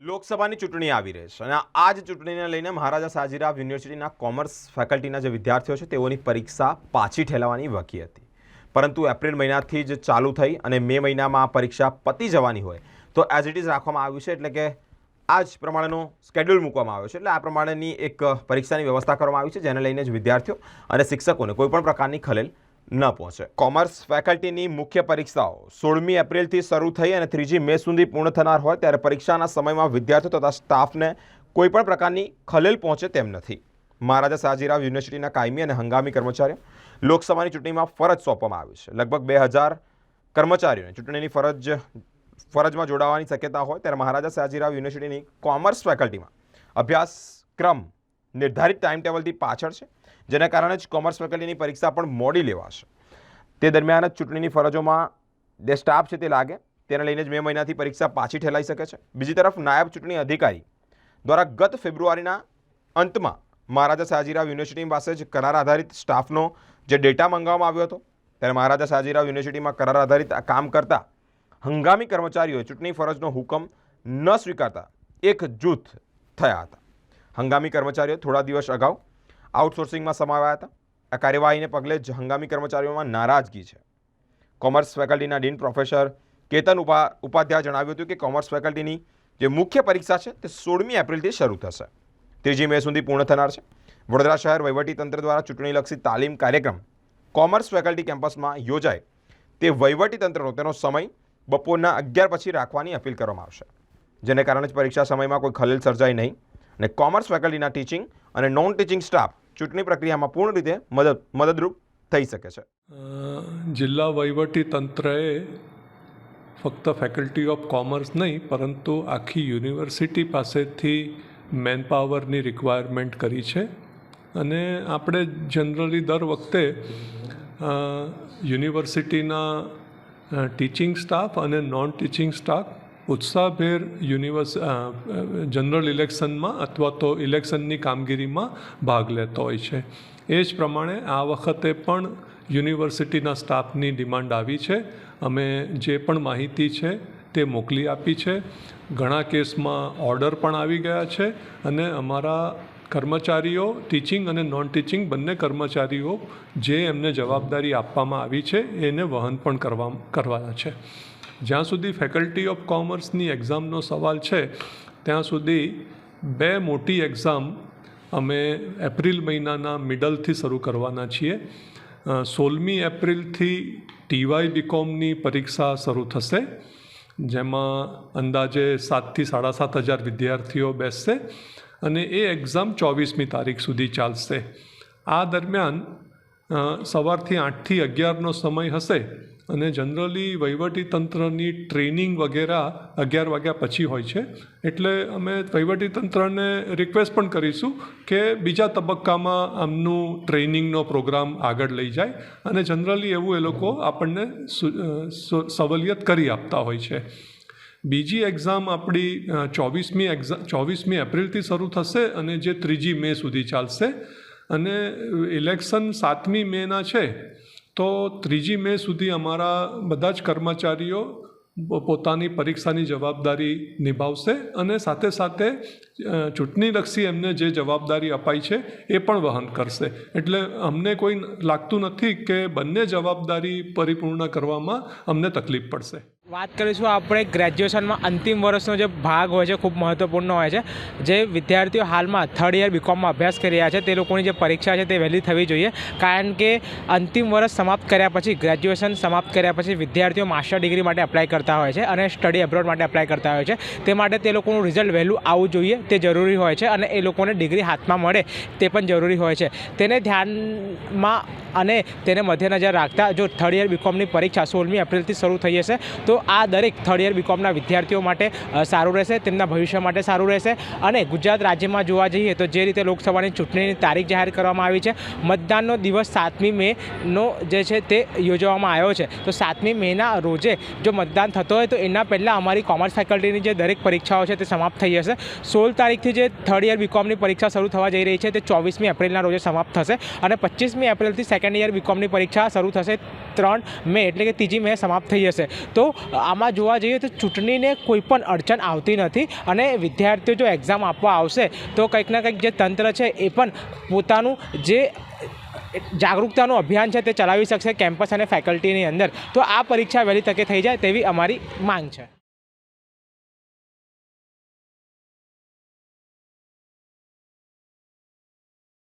લોકસભાની ચૂંટણી આવી રહી છે અને આ જ ચૂંટણીને લઈને મહારાજા સાજીરાવ યુનિવર્સિટીના કોમર્સ ફેકલ્ટીના જે વિદ્યાર્થીઓ છે તેઓની પરીક્ષા પાછી ઠેલાવાની વકી હતી. પરંતુ એપ્રિલ મહિનાથી જ ચાલુ થઈ અને મે મહિનામાં આ પરીક્ષા પતી જવાની હોય તો એઝ ઇટ ઇઝ રાખવામાં આવ્યું છે એટલે કે આ જ પ્રમાણેનો સ્કેડ્યુલ મૂકવામાં આવ્યો છે એટલે આ પ્રમાણેની એક પરીક્ષાની વ્યવસ્થા કરવામાં આવી છે જેને લઈને જ વિદ્યાર્થીઓ અને શિક્ષકોને કોઈપણ પ્રકારની ખલેલ ન પહોંચે. કોમર્સ ફેકલ્ટીની મુખ્ય પરીક્ષાઓ સોળમી એપ્રિલથી શરૂ થઈ અને ત્રીજી મે સુધી પૂર્ણ થનાર હોય ત્યારે પરીક્ષાના સમયમાં વિદ્યાર્થીઓ તથા સ્ટાફને કોઈપણ પ્રકારની ખલેલ પહોંચે તેમ નથી. મહારાજા સાજીરાવ યુનિવર્સિટીના કાયમી અને હંગામી કર્મચારીઓ લોકસભાની ચૂંટણીમાં ફરજ સોંપવામાં આવી છે. લગભગ બે હજાર કર્મચારીઓને ચૂંટણીની ફરજ, ફરજમાં જોડાવાની શક્યતા હોય ત્યારે મહારાજા સાજીરાવ યુનિવર્સિટીની કોમર્સ ફેકલ્ટીમાં અભ્યાસક્રમ નિર્ધારિત ટાઈમ ટેબલથી પાછળ છે. જેના કારણે જ કોમર્સ ફેકલ્ટીની પરીક્ષા પણ મોડી લેવાશે. તે દરમિયાન જ ચૂંટણીની ફરજોમાં જે સ્ટાફ છે તે લાગે, તેને લઈને જ મે મહિનાથી પરીક્ષા પાછી ઠેલાઈ શકે છે. બીજી તરફ, નાયબ ચૂંટણી અધિકારી દ્વારા ગત ફેબ્રુઆરીના અંતમાં મહારાજા સાજીરાવ યુનિવર્સિટી પાસે જ કરાર આધારિત સ્ટાફનો જે ડેટા મંગાવવામાં આવ્યો હતો, ત્યારે મહારાજા સાજીરાવ યુનિવર્સિટીમાં કરાર આધારિત કામ કરતા હંગામી કર્મચારીઓએ ચૂંટણી ફરજનો હુકમ ન સ્વીકારતા એક જૂથ થયા હતા. હંગામી કર્મચારીઓ થોડા દિવસ અગાઉ આઉટસોર્સિંગમાં સમાવ્યા હતા. આ કાર્યવાહીને પગલે જ હંગામી કર્મચારીઓમાં નારાજગી છે. કોમર્સ ફેકલ્ટીના ડીન પ્રોફેસર કેતન ઉપા ઉપાધ્યાય જણાવ્યું હતું કે કોમર્સ ફેકલ્ટીની જે મુખ્ય પરીક્ષા છે તે સોળમી એપ્રિલથી શરૂ થશે. ત્રીજી મે સુધી પૂર્ણ થનાર છે. વડોદરા શહેર વહીવટીતંત્ર દ્વારા ચૂંટણીલક્ષી તાલીમ કાર્યક્રમ કોમર્સ ફેકલ્ટી કેમ્પસમાં યોજાય. તે વહીવટીતંત્રનો તેનો સમય બપોરના અગિયાર પછી રાખવાની અપીલ કરવામાં આવશે. જેને કારણે જ પરીક્ષા સમયમાં કોઈ ખલેલ સર્જાય નહીં અને કોમર્સ ફેકલ્ટીના ટીચિંગ અને નોન ટીચિંગ સ્ટાફ ચૂંટણી પ્રક્રિયામાં પૂર્ણ રીતે મદદ, મદદરૂપ થઈ શકે છે. જિલ્લા વહીવટી તંત્રએ ફક્ત ફેકલ્ટી ઓફ કોમર્સ નહીં, પરંતુ આખી યુનિવર્સિટી પાસેથી મેનપાવરની રિક્વાયરમેન્ટ કરી છે. અને આપણે જનરલી દર વખતે યુનિવર્સિટીના ટીચિંગ સ્ટાફ અને નોન ટીચિંગ સ્ટાફ ઉત્સાહભેર યુનિવર્સ જનરલ ઇલેક્શનમાં અથવા તો ઇલેક્શનની કામગીરીમાં ભાગ લેતો હોય છે. એ જ પ્રમાણે આ વખતે પણ યુનિવર્સિટીના સ્ટાફની ડિમાન્ડ આવી છે. અમે જે પણ માહિતી છે તે મોકલી આપી છે. ઘણા કેસમાં ઓર્ડર પણ આવી ગયા છે અને અમારા કર્મચારીઓ ટીચિંગ અને નોન ટીચિંગ બંને કર્મચારીઓ જે એમને જવાબદારી આપવામાં આવી છે, એને વહન પણ કરવા, કરવાના છે. જ્યાં સુધી ફેકલ્ટી ઓફ કોમર્સની એક્ઝામનો સવાલ છે, ત્યાં સુધી બે મોટી એક્ઝામ અમે એપ્રિલ મહિનાના મિડલથી શરૂ કરવાના છીએ. સોળમી એપ્રિલથી ટીવાય બીકોમની પરીક્ષા શરૂ થશે, જેમાં અંદાજે સાતથી સાડા સાત હજાર વિદ્યાર્થીઓ બેસશે અને એ એક્ઝામ ચોવીસમી તારીખ સુધી ચાલશે. આ દરમિયાન સવારથી આઠથી અગિયારનો સમય હશે અને જનરલી વહીવટી તંત્રની ટ્રેનિંગ વગેરે અગિયાર વાગ્યા પછી હોય છે. એટલે અમે વહીવટી તંત્રને રિક્વેસ્ટ પણ કરીશું કે બીજા તબક્કામાં આમનું ટ્રેનિંગનો પ્રોગ્રામ આગળ લઈ જાય અને જનરલી એવું એ લોકો આપણને સવલિયત કરી આપતા હોય છે. બીજી એક્ઝામ આપણી ચોવીસમી એક્ઝામ ચોવીસમી એપ્રિલથી શરૂ થશે અને જે ત્રીજી મે સુધી ચાલશે અને ઇલેક્શન સાતમી મેના છે, તો ત્રીજી મે સુધી અમારા બધા જ કર્મચારીઓ પોતાની પરીક્ષાની જવાબદારી નિભાવશે અને સાથે સાથે ચૂંટણીલક્ષી એમને જે જવાબદારી અપાઈ છે, એ પણ વહન કરશે. એટલે અમને કોઈ લાગતું નથી કે બંને જવાબદારી પરિપૂર્ણ કરવામાં અમને તકલીફ પડશે. વાત કરીશું આપણે ગ્રેજ્યુએશનમાં અંતિમ વર્ષનો જે ભાગ હોય છે, ખૂબ મહત્ત્વપૂર્ણ હોય છે, જે વિદ્યાર્થીઓ હાલમાં થર્ડ યર બીકોમમાં અભ્યાસ કરી રહ્યા છે, તે લોકોની જે પરીક્ષા છે તે વહેલી થવી જોઈએ, કારણ કે અંતિમ વર્ષ સમાપ્ત કર્યા પછી ગ્રેજ્યુએશન સમાપ્ત કર્યા પછી વિદ્યાર્થીઓ માસ્ટર ડિગ્રી માટે એપ્લાય કરતા હોય છે અને સ્ટડી એબ્રોડ માટે એપ્લાય કરતા હોય છે. તે માટે તે લોકોનું રિઝલ્ટ વહેલું આવવું જોઈએ, તે જરૂરી હોય છે અને એ લોકોને ડિગ્રી હાથમાં મળે, તે પણ જરૂરી હોય છે. તેને ધ્યાનમાં અને તેને મધ્ય નજર રાખતા જો થર્ડ યર બીકોમની પરીક્ષા સોળમી એપ્રિલથી શરૂ થઈ જશે તો આ દરેક થર્ડ યર બીકોમના વિદ્યાર્થીઓ માટે સારું રહેશે, તેમના ભવિષ્ય માટે સારું રહેશે. અને ગુજરાત રાજ્યમાં જોવા જઈએ તો જે રીતે લોકસભાની ચૂંટણીની તારીખ જાહેર કરવામાં આવી છે, મતદાનનો દિવસ સાતમી મેનો જે છે તે યોજવામાં આવ્યો છે. તો સાતમી મેના રોજે જો મતદાન થતો હોય તો એના પહેલાં અમારી કોમર્સ ફેકલ્ટીની જે દરેક પરીક્ષાઓ છે તે સમાપ્ત થઈ જશે. સોળ તારીખથી જે થર્ડ યર બીકોમની પરીક્ષા શરૂ થવા જઈ રહી છે તે ચોવીસમી એપ્રિલના રોજે સમાપ્ત થશે અને પચીસમી એપ્રિલથી સેકન્ડ યર બીકોમની પરીક્ષા શરૂ થશે ત્રણ મે, એટલે કે ત્રીજી મે સમાપ્ત થઈ જશે. તો આમાં જોવા જઈએ તો ચૂંટણીને કોઈ પણ અડચણ આવતી નથી અને વિદ્યાર્થીઓ જો એક્ઝામ આપવા આવશે તો કંઈક ના કંઈક જે તંત્ર છે એ પણ પોતાનું જે જાગૃતતાનું અભિયાન છે તે ચલાવી શકશે કેમ્પસ અને ફેકલ્ટીની અંદર. તો આ પરીક્ષા વહેલી તકે થઈ જાય તેવી અમારી માંગ છે.